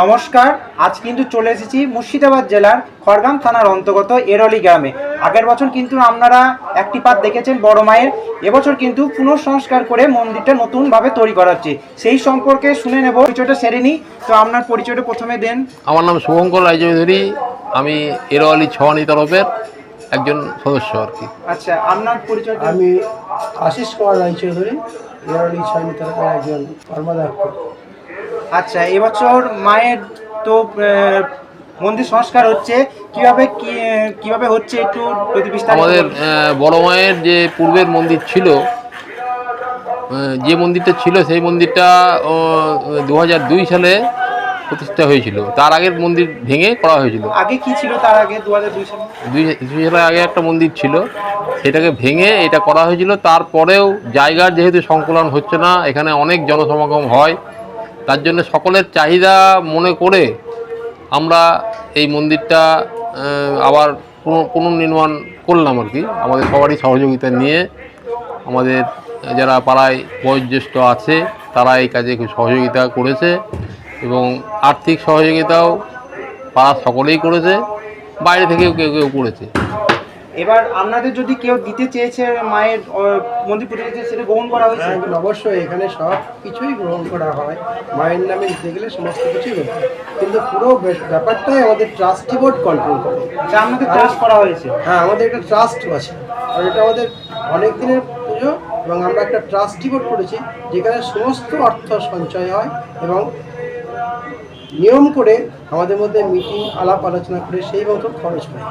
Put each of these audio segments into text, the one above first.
নমস্কার আজ কিন্তু চলে এসেছি মুর্শিদাবাদ জেলার খড়গ্রাম থানার অন্তর্গত এরলি গ্রামে। আগের বছর কিন্তু আপনারা একটি পাত দেখেছেন বড় মায়ের এবছর কিন্তু পুনঃসংস্কার করে মন্দিরটা নতুনভাবে তৈরি করা হচ্ছে। সেই সম্পর্কে শুনে নেব পরিচয়টা সেরে নিই। তো আপনার পরিচয়টা প্রথমে দেন। আমার নাম শুভঙ্কর রায়চৌধুরী আমি এরোয়ালি ছওয়ানি তরফের একজন সদস্য আর কি। আচ্ছা আপনার পরিচয়টা? আমি আশিস কুমার রায়চৌধুরী ছয় তারপর একজন কর্মদক্ষ। আচ্ছা এবছর মায়ের তো মন্দির সংস্কার হচ্ছে। কীভাবে কি কীভাবে হচ্ছে একটু যদি বিস্তারিত আমাদের বড় মায়ের যে পূর্বের মন্দির ছিল যে মন্দিরটা ছিল সেই মন্দিরটা দু সালে প্রতিষ্ঠা হয়েছিল। তার আগের মন্দির ভেঙে করা হয়েছিল। আগে কি ছিল তার আগে দু হাজার দুই সালে আগে একটা মন্দির ছিল। সেটাকে ভেঙে এটা করা হয়েছিল। তারপরেও জায়গার যেহেতু সংকুলন হচ্ছে না এখানে অনেক জনসমাগম হয়। তার জন্য সকলের চাহিদা মনে করে আমরা এই মন্দিরটা আবার পুনঃ- পুনর্নির্মাণ করলাম আর কি। আমাদের সবারই সহযোগিতা নিয়ে আমাদের যারা পাড়ায় বয়োজ্যেষ্ঠ আছে তারা এই কাজে খুব সহযোগিতা করেছে এবং আর্থিক সহযোগিতাও পাড়ার সকলেই করেছে, বাইরে থেকেও কেউ কেউ করেছে। এবার আপনাদের যদি কেউ দিতে চেয়েছে মায়ের মন্দির প্রতিষ্ঠা সেটা গ্রহণ করা হয়েছে? হ্যাঁ, অবশ্যই এখানে সব কিছুই গ্রহণ করা হয়। মায়ের নামে দিতে গেলে সমস্ত কিছুই গ্রহণ কিন্তু পুরো ব্যাপারটাই আমাদের ট্রাস্টি বোর্ড কন্ট্রোল করে। আচ্ছা আপনাদের ট্রাস্ট করা হয়েছে? হ্যাঁ আমাদের একটা ট্রাস্ট আছে। আর এটা আমাদের অনেক দিনের পুজো এবং আমরা একটা ট্রাস্টি বোর্ড করেছি যেখানে সমস্ত অর্থ সঞ্চয় হয় এবং নিয়ম করে আমাদের মধ্যে মিটিং আলাপ আলোচনা করে সেই মতো খরচ হ্যাঁ।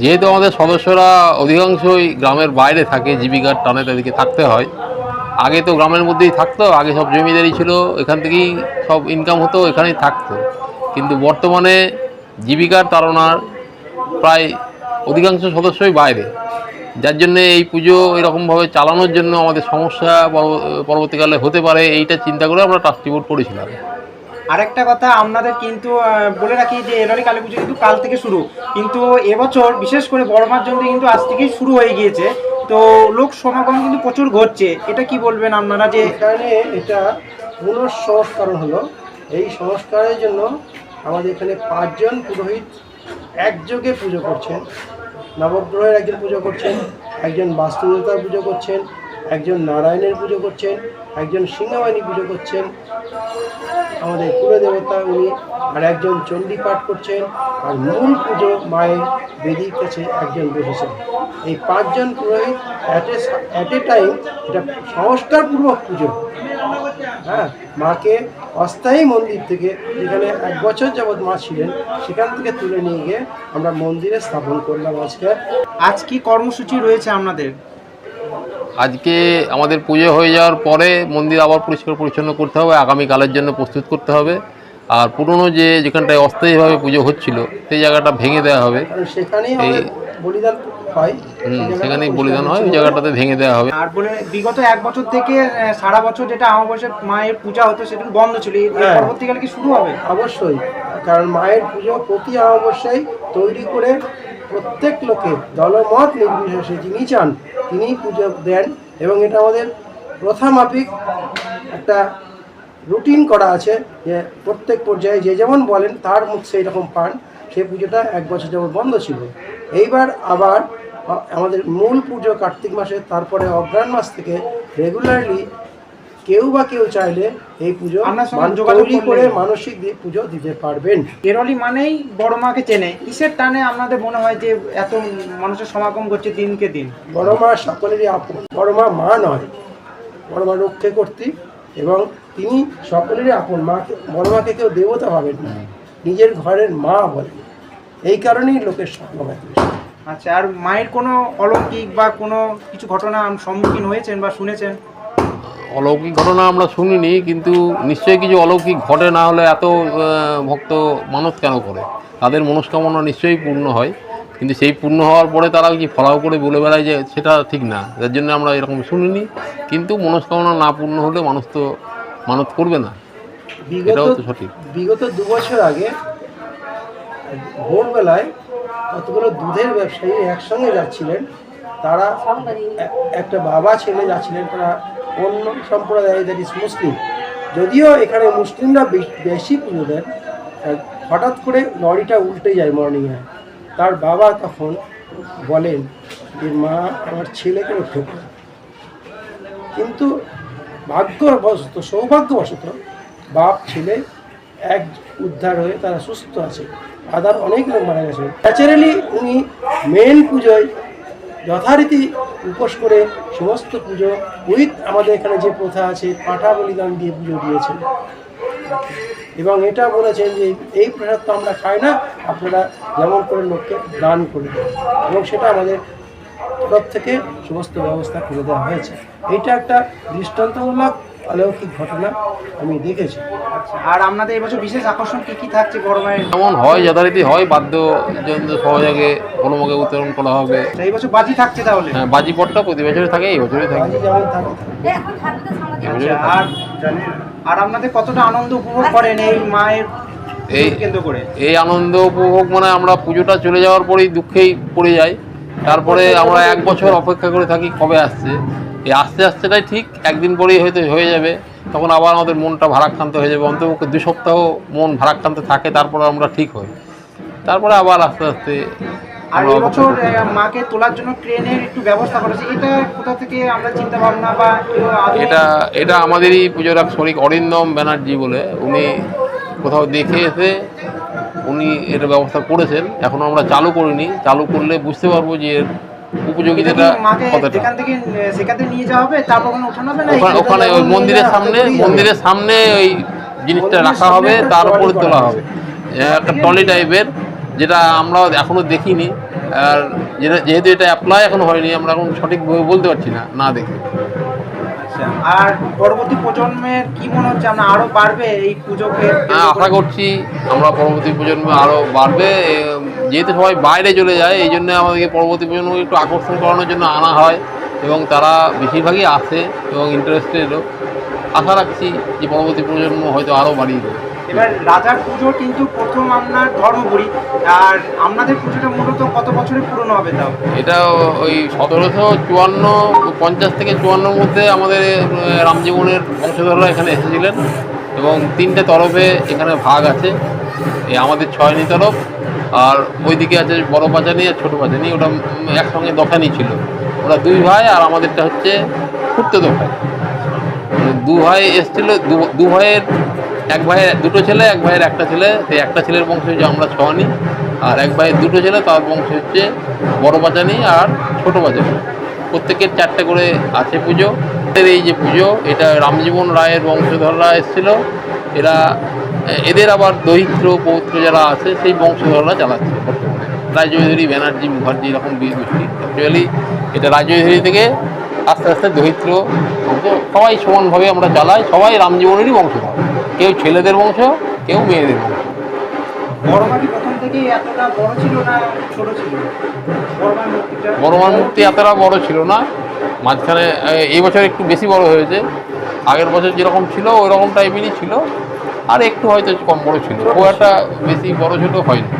যেহেতু আমাদের সদস্যরা অধিকাংশই গ্রামের বাইরে থাকে, জীবিকার টানে তাদেরকে থাকতে হয়। আগে তো গ্রামের মধ্যেই থাকতো, আগে সব জমিদারি ছিল, এখান থেকেই সব ইনকাম হতো, এখানেই থাকতো। কিন্তু বর্তমানে জীবিকার তাড়নার প্রায় অধিকাংশ সদস্যই বাইরে। যার জন্য এই পুজো এরকমভাবে চালানোর জন্য আমাদের সমস্যা পরবর্তীকালে হতে পারে, এইটা চিন্তা করে আমরা ট্রাস্টি বোর্ড করেছিলাম। আরেকটা কথা আপনাদের কিন্তু বলে রাখি যে এরলি কালী পুজো কিন্তু কাল থেকে শুরু। কিন্তু এবছর বিশেষ করে বড় জন্য কিন্তু আজ থেকেই শুরু হয়ে গিয়েছে। তো লোক সমাগম কিন্তু প্রচুর ঘটছে। এটা কি বলবেন আপনারা যে এখানে এটা পুনঃসংস্করণ হলো। এই সংস্কারের জন্য আমাদের এখানে পাঁচজন পুরোহিত একযোগে পুজো করছেন। নবগ্রহের একজন পুজো করছেন, একজন বাস্তুদেবতার পুজো করছেন, একজন নারায়ণের পুজো করছেন। একজন সিংহবাহিনী পুজো করছেন, আমাদের কুলদেবতা উনি, আর একজন চণ্ডী পাঠ করছেন, আর মূল পুজো মায়ের বেদির কাছে একজন বসেছেন। এই পাঁচজন পুরোহিত at a at a time এটা সংস্কারপূর্বক পুজো। হ্যাঁ মাকে অস্থায়ী মন্দির থেকে যেখানে এক বছর যাবৎ মা ছিলেন, সেখান থেকে তুলে নিয়ে গিয়ে আমরা মন্দিরে স্থাপন করলাম আজকে। আজ কি কর্মসূচি রয়েছে আপনাদের আজকে আমাদের পুজো হয়ে যাওয়ার পরে মন্দির আবার পরিষ্কার পরিচ্ছন্ন করতে হবে আগামীকালের জন্য প্রস্তুত করতে হবে। আর পুরনো যে যেখানটায় অস্থায়ীভাবে পুজো হচ্ছিল সেই জায়গাটা ভেঙে দেওয়া হবে। কারণ সেখানেই আমাদের বলিদান হয়। পরিষ্কার বলিদান হয় ওই জায়গাটাতে ভেঙে দেওয়া হবে। আর বলে বিগত এক বছর থেকে সারা বছর যেটা আমাবস্যা মায়ের পূজা হতো সেটা বন্ধ ছিল। হ্যাঁ। পরবর্তীকালে কি শুরু হবে? অবশ্যই কারণ মায়ের পুজো প্রতি অমাবস্যায় তৈরি করে প্রত্যেক লোকে দলমত নির্বিশেষে যিনি চান তিনি পুজো দেন এবং এটা আমাদের প্রথা মাফিক একটা রুটিন করা আছে যে প্রত্যেক পর্যায়ে যে যেমন বলেন তার মুখ সেই রকম পান, সেই পুজোটা এক বছর যেমন বন্ধ ছিল। এইবার আবার আমাদের মূল পুজো কার্তিক মাসে, তারপরে অগ্রাণ মাস থেকে রেগুলারলি কেউ বা কেউ চাইলে এই পুজো তৈরি করে মানসিক পুজো দিতে পারবেন। এরলি মানেই বড় মাকে চেনে। কিসের টানে আপনাদের মনে হয় যে এত মানুষের সমাগম করছে দিনকে দিন? বড় মা সকলেরই আপন। বড় মা মা নয়। বড় মা রক্ষে কর্তী এবং তিনি সকলেরই আপন। মাকে বড় মাকে কেউ দেবতা ভাবেন না। নিজের ঘরের মা বলেন এই কারণেই লোকের সমাগম এত আচ্ছা আর মায়ের কোনো অলৌকিক বা কোনো কিছু ঘটনা সম্মুখীন হয়েছেন বা শুনেছেন? অলৌকিক ঘটনা আমরা শুনিনি কিন্তু নিশ্চয়ই কিছু অলৌকিক ঘটে না হলে এত ভক্ত মানত কেন করে? তাদের মনস্কামনা নিশ্চয়ই পূর্ণ হয় কিন্তু সেই পূর্ণ হওয়ার পরে তারা কি ফলাও করে বলে বেড়ায় যে সেটা ঠিক না? যার জন্য আমরা এরকম শুনিনি কিন্তু মনস্কামনা না পূর্ণ হলে মানুষ তো মানত করবে না। এটাও তো সঠিক। বিগত দু বছর আগে ভোরবেলায় কতগুলো দুধের ব্যবসায়ী একসঙ্গে যাচ্ছিলেন তারা একটা বাবা ছেলে যাচ্ছিলেন তারা অন্য সম্প্রদায় দ্যাট ইস মুসলিম যদিও এখানে মুসলিমরা বেশি পুজো দেন হঠাৎ করে লরিটা উল্টে যায় মর্নিংয়ে তার বাবা তখন বলেন যে, মা, আমার ছেলেকে রক্ষা করে। কিন্তু ভাগ্যবশত, সৌভাগ্যবশত বাপ, ছেলে এক উদ্ধার হয়ে তারা সুস্থ আছে। আদার অনেক লোক মারা গেছে। ন্যাচারালি উনি মেন পুজোয় যথারীতি উপোস করে সমস্ত পুজো উইথ আমাদের এখানে যে প্রথা আছে পাঠা বলিদান দিয়ে পুজো দিয়েছেন। এবং এটা বলেছেন যে এই প্রসাদ তো আমরা খাই না, আপনারা যেমন করে লোককে দান করুন এবং সেটা আমাদের তরফ থেকে সমস্ত ব্যবস্থা করে দেওয়া হয়েছে। এটা একটা দৃষ্টান্তমূলক অলৌকিক ঘটনা আমি দেখেছি। আর আপনাদের এবছর বিশেষ আকর্ষণ কি কি থাকছে মায়ের যেমন হয় যথারীতি হয় বাদ্যযন্ত্র সহযোগে অনুমোগে উত্তোলন করা হবে। তো এই বছর বাজি থাকছে তাহলে? হ্যাঁ, বাজিপটটা প্রতি বছরে থাকে এই বছরই থাকে। বাজি যেমন থাকে আচ্ছা আর আর আপনাদের কতটা আনন্দ উপভোগ করেন এই মায়ের এই কেন্দ্র করে? এই আনন্দ উপভোগ মানে আমরা পুজোটা চলে যাওয়ার পরেই দুঃখেই পড়ে যাই। তারপরে আমরা এক বছর অপেক্ষা করে থাকি কবে আসছে। এই আস্তে আস্তেটাই ঠিক একদিন পরেই হয়তো হয়ে যাবে। তখন আবার আমাদের মনটা ভারাক্রান্ত হয়ে যাবে। অন্তপক্ষে দু সপ্তাহ মন ভারাক্রান্ত থাকে তারপরে আমরা ঠিক হই। তারপরে আবার আস্তে আস্তে আর মাকে তোলার জন্য একটু ব্যবস্থা করেছে এটা কোথা থেকে আমরা চিন্তা ভাবনা বা এটা এটা আমাদেরই পুজোর এক শরিক অরিন্দম ব্যানার্জি বলে উনি কোথাও দেখে এসে উনি এর ব্যবস্থা করেছেন। এখন আমরা চালু করিনি। চালু করলে বুঝতে পারব যে এর এটা উপযোগিতাটা কি মাকে কতটা? যেখান থেকে সেখান থেকে নিয়ে যাওয়া হবে তারপর ওখানে ওঠানো হবে না ওখানে ওই মন্দিরের সামনে মন্দিরের সামনে ওই জিনিসটা রাখা হবে তার উপরে তোলা হবে। একটা টাইপের যেটা আমরা এখনও দেখিনি। আর যেটা যেহেতু এটা অ্যাপ্লাই এখনও হয়নি আমরা এখন সঠিকভাবে বলতে পারছি না না দেখে। আচ্ছা, আর পরবর্তী প্রজন্মের আরও হ্যাঁ আশা করছি আমরা পরবর্তী প্রজন্ম আরও বাড়বে। যেহেতু সবাই বাইরে চলে যায় এই জন্য আমাদেরকে পরবর্তী প্রজন্মকে একটু আকর্ষণ করানোর জন্য আনা হয় এবং তারা বেশিরভাগই আসে এবং ইন্টারেস্টেডও আশা রাখছি যে পরবর্তী প্রজন্ম হয়তো আরও বাড়িয়ে দেবে। এবার রাজার পুজো কিন্তু প্রথম আপনার ধর্মপুরী। আর আপনাদের পুজোটা মূলত কত বছরের পুরনো হবে তাও? এটা ওই সতেরোশো চুয়ান্ন, পঞ্চাশ থেকে চুয়ান্নর মধ্যে আমাদের রামজীবনের বংশধররা এখানে এসেছিলেন। এবং তিনটে তরফে এখানে ভাগ আছে। এই আমাদের ছয়নি তরফ, আর ওইদিকে আছে বড় পাচানি আর ছোটো পাচানি ওটা একসঙ্গে দোকানই ছিল। ওরা দুই ভাই, আর আমাদেরটা হচ্ছে দোকান মানে দু ভাই এসেছিল দু ভাইয়ের এক ভাইয়ের দুটো ছেলে, এক ভাইয়ের একটা ছেলে। সেই একটা ছেলের বংশ হচ্ছে আমরা ছয়ানি আর এক ভাইয়ের দুটো ছেলে, তার বংশ হচ্ছে বড় বাজানি আর ছোট বাজানি। প্রত্যেকের চারটে করে আছে পুজো। এদের এই যে পুজো, এটা রামজীবন রায়ের বংশধররা এসেছিল। এরা, এদের আবার দরিদ্র, পৌত্র যারা আছে, সেই বংশধররা চালাচ্ছে রায়চৌধুরী, ব্যানার্জি, মুখার্জি, এরকম বীর গোষ্ঠী অ্যাকচুয়ালি এটা রায়চৌধুরী থেকে আস্তে আস্তে দরিদ্র সবাই সমানভাবে আমরা চালাই সবাই রামজীবনেরই বংশধর। কেউ ছেলেদের বংশ কেউ মেয়েদের বংশ। বড় মাটি প্রথম থেকেই এতটা বড় ছিল না ছোট ছিল? বড় মায়ের মূর্তিটা বড়মার মূর্তি এতটা বড় ছিল না। মাঝখানে এই বছর একটু বেশি বড় হয়েছে। আগের বছর যেরকম ছিল ওই রকম টাইপেরই ছিল। আর একটু হয়তো কম বড় ছিল। খুব একটা বেশি বড় ছোট হয়নি।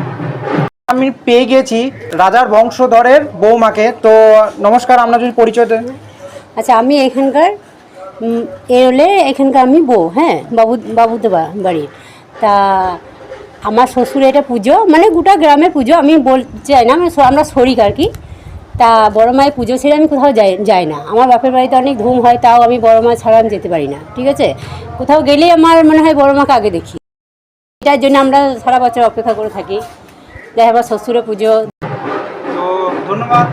আমি পেয়ে গেছি রাজার বংশধরের বৌমাকে। তো নমস্কার আমরা যদি পরিচয় দেন। আচ্ছা আমি এখানকার উম, এ হলে এখানকার আমি বউ হ্যাঁ বাবু বাবুতে বা- বাড়ির তা আমার শ্বশুর এটা পুজো মানে গোটা গ্রামের পুজো আমি বলতে চাই না স- আমরা শরিক আর কি। তা বড় মায়ের পুজো ছেড়ে আমি কোথাও যাই যাই না। আমার বাপের বাড়িতে অনেক ধুম হয় তাও আমি বড় মা ছাড়া আমি যেতে পারি না ঠিক আছে? কোথাও গেলেই আমার মনে হয় বড় মাকে আগে দেখি। এটার জন্য আমরা সারা বছর অপেক্ষা করে থাকি। আমার শ্বশুরের পুজো। ধন্যবাদ।